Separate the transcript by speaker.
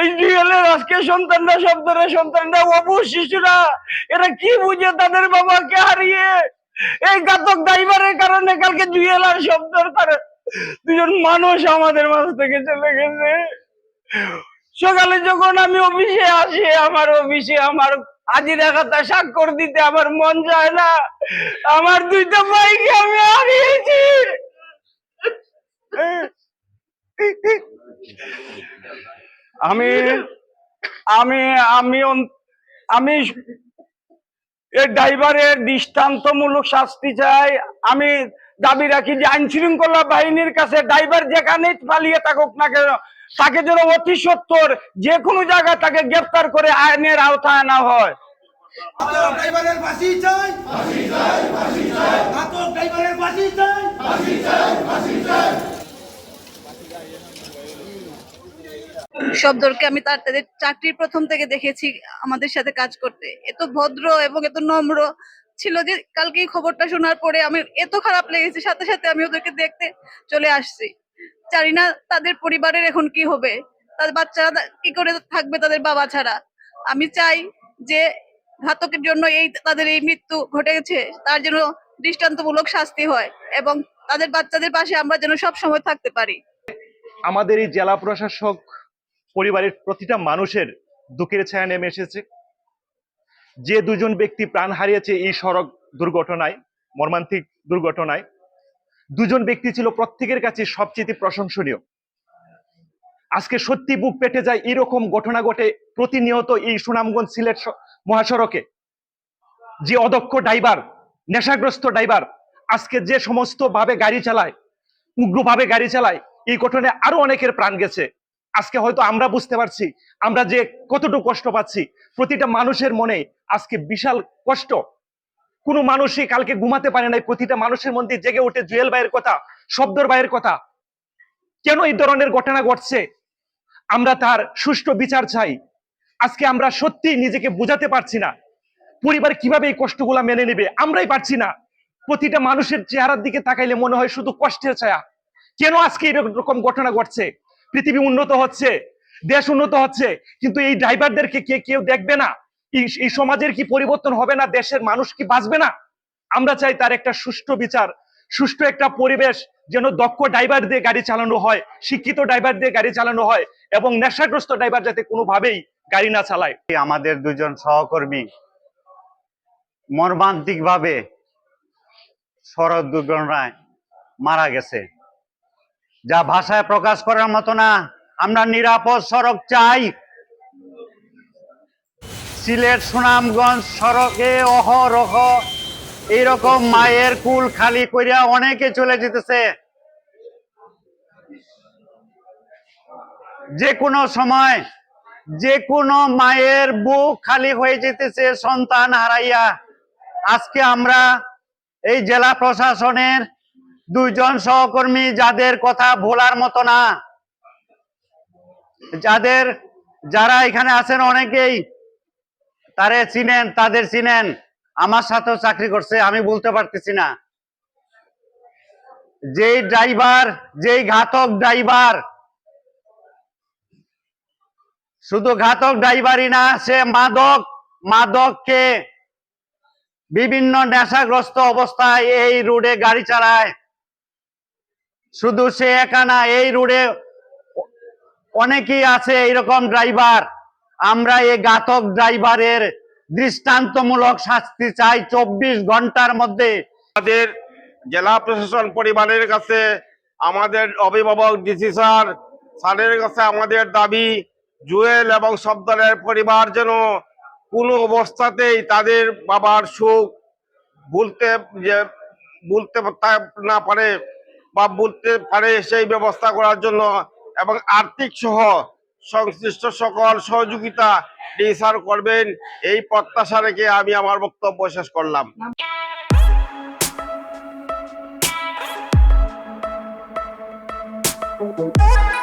Speaker 1: এই জুয়েলের আজকে সন্তানরা শব্দরা সন্তানরা অবু শিশুরা, এরা কি বুঝে তাদের বাবাকে হারিয়ে? এই ঘাতক ড্রাইভারের কারণে কালকে জুয়েল আর শব্দর দুজন মানুষ আমাদের মাঝ থেকে চলে গেছে। সকালে যখন আমি অফিসে আসি, আমার অফিসে আমার হাজিরা খাতা স্বাক্ষর দিতে আমার মন যায় না। আমার দুইটা ভাইকে আমি হারিয়েছি। আমি আমি আমি আমি এই ড্রাইভারের দৃষ্টান্তমূলক শাস্তি চাই। আমি দাবি রাখি যে আইন শৃঙ্খলা বাহিনীর কাছে ড্রাইভার যেখানেই পালিয়ে থাকুক না কেন, তাকে যেন অতি সত্তর যে কোনো জায়গায় তাকে গ্রেফতার করে আইনের আওতায় আনা হয়
Speaker 2: ঘাতক ড্রাইভারের ফাঁসি চাই ঘাতক ড্রাইভারের ফাঁসি চাই
Speaker 3: শব্দকে আমি তার তাদের চাকরির প্রথম থেকে দেখেছি আমাদের সাথে কাজ করতে। এত ভদ্র এবং এত নম্র। ছিল যে কালকে খবরটা শোনার পরে আমি এত খারাপ লেগেছে, সাথে সাথে আমি ওদেরকে দেখতে চলে আসছি। জানি না তাদের পরিবারের এখন কি হবে। তাদের বাচ্চারা কি করে থাকবে তাদের বাবা ছাড়া? আমি চাই যে ঘাতকের জন্য এই তাদের এই মৃত্যু ঘটেছে, তার জন্য দৃষ্টান্তমূলক শাস্তি হয় এবং তাদের বাচ্চাদের পাশে আমরা যেন সব সময় থাকতে পারি।
Speaker 4: আমাদের এই জেলা প্রশাসক পরিবারের প্রতিটা মানুষের দুঃখের ছায়া নেমে এসেছে। যে দুজন ব্যক্তি প্রাণ হারিয়েছে এই সড়ক দুর্ঘটনায়, মর্মান্তিক দুর্ঘটনায়, দুজন ব্যক্তি ছিল প্রত্যেকের কাছে সবচেয়ে প্রশংসনীয়। আজকে সত্যি বুক পেটে যায় এরকম ঘটনা ঘটে প্রতিনিয়ত এই সুনামগঞ্জ সিলেট মহাসড়কে। যে অদক্ষ ড্রাইভার, নেশাগ্রস্ত ড্রাইভার, আজকে যে সমস্ত ভাবে গাড়ি চালায়, উগ্রভাবে গাড়ি চালায়, এই ঘটনায় আরও অনেকের প্রাণ গেছে। আজকে হয়তো আমরা বুঝতে পারছি, আমরা যে কতটুকু কষ্ট পাচ্ছি, প্রতিটা মানুষের মনে আজকে বিশাল কষ্ট। কোনো মানুষই কালকে ঘুমাতে পারে নাই, প্রতিটা মানুষের মধ্যে জেগে ওঠে জুয়েল ভাইয়ের কথা শব্দর ভাইয়ের কথা। কেন এই ধরনের ঘটনা ঘটছে? আমরা তার সুষ্ঠু বিচার চাই। আজকে আমরা সত্যি নিজেকে বোঝাতে পারছি না। পরিবার কীভাবে এই কষ্টগুলা মেনে নেবে, আমরাই পারছি না। প্রতিটা মানুষের চেহারার দিকে তাকাইলে মনে হয় শুধু কষ্টের ছায়া। কেন আজকে এরকম ঘটনা ঘটছে? পৃথিবী উন্নত হচ্ছে, দেশ উন্নত হচ্ছে, কিন্তু এই ড্রাইভারদেরকে কে কেউ দেখবে না? এই- সমাজের কি পরিবর্তন হবে না? দেশের মানুষ কি বাঁচবে না? আমরা চাই তার একটা সুষ্ঠু বিচার, সুষ্ঠু একটা পরিবেশ যেন দক্ষ ড্রাইভার দিয়ে গাড়ি চালানো হয়, শিক্ষিত ড্রাইভার দিয়ে গাড়ি চালানো হয় এবং নেশাগ্রস্ত ড্রাইভার যাতে কোনোভাবেই গাড়ি না চালায়।
Speaker 5: আমাদের দুজন সহকর্মী মর্মান্তিক ভাবে সড়ক দুর্ঘটনায় মারা গেছে। যা ভাষায় প্রকাশ করার মতো না, আমরা নিরাপদ সড়ক চাই। সিলেট সুনামগঞ্জ সড়কে অহরহ এইরকম মায়ের কুল খালি করিয়া অনেকে চলে যেতেছে। যে কোনো সময় যে কোনো মায়ের বুক খালি হয়ে যেতেছে সন্তান হারাইয়া। আজকে আমরা এই জেলা প্রশাসনের দুইজন সহকর্মী যাদের কথা ভোলার মতো না। যাদের, যারা এখানে আছেন অনেকেই, তারে চিনেন, তাদের চিনেন। আমার সাথেও চাকরি করছে, আমি বলতে পারতেছি না। যেই ড্রাইভার, যেই ঘাতক ড্রাইভার, শুধু ঘাতক ড্রাইভারই না, সে মাদক, মাদককে বিভিন্ন নেশাগ্রস্ত অবস্থায় এই রোডে গাড়ি চালায়। শুধু সে একা না, এই রোডে অনেকেই আছে এইরকম ড্রাইভার। আমরা এই ঘাতক ড্রাইভারের দৃষ্টান্তমূলক শাস্তি চাই চব্বিশ ঘণ্টার মধ্যে।
Speaker 6: আমাদের জেলা প্রশাসন পরিবারের কাছে আমাদের অভিভাবক ডিসি স্যার, স্যারের কাছে আমাদের দাবি, জুয়েল এবং শব্দরের পরিবার যেন কোনো অবস্থাতেই তাদের বাবার সুখ ভুলতে যে, ভুলতে না পারে। বা বুথের পারে সেই ব্যবস্থা করার জন্য এবং আর্থিক সহ সংশ্লিষ্ট সকল সহযোগিতা ডিসার করবেন, এই প্রত্যাশা রেখে আমি আমার বক্তব্য শেষ করলাম
Speaker 7: Thank you.